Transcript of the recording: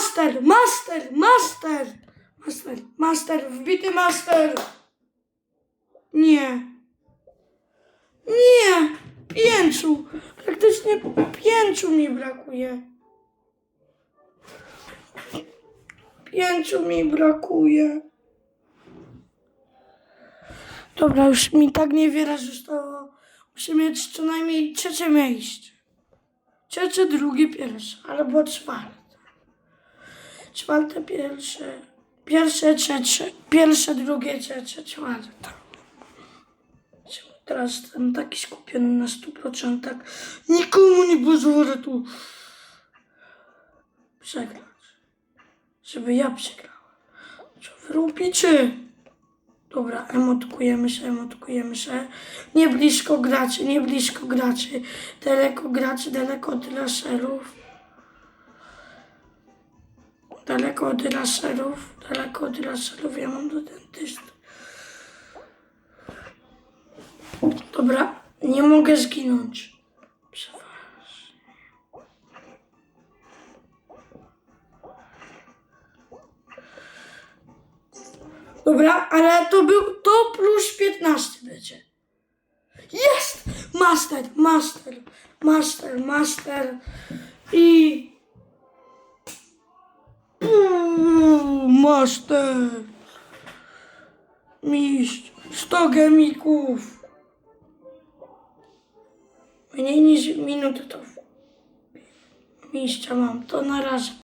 Master, master, master. Master, master, wbity master. Nie. Nie. Pięciu. Praktycznie pięciu mi brakuje. Pięciu mi brakuje. Dobra, już mi tak niewiele zostało. Muszę mieć co najmniej trzecie miejsce. Trzecie, drugie, pierwsze. Albo czwarte. Czwarte, pierwsze. Pierwsze, trzecie. Pierwsze, drugie, trzecie, czwarte. Teraz jestem taki skupiony na 100%. Nikomu nie pozwolę tu przegrać. Żeby ja przegrała. Co wy robicie? Dobra, emotkujemy się, emotkujemy się. Nie blisko graczy, nie blisko graczy. Daleko graczy, daleko od laserów. Daleko od laserów, daleko od laserów. Ja mam do dentysty. Dobra, nie mogę zginąć. Dobra, ale to był to plus 15 będzie. Jest! Master, master, master, master master. Mistrz, 100 gemików. Mniej niż minutę to mistrza mam, to na razie.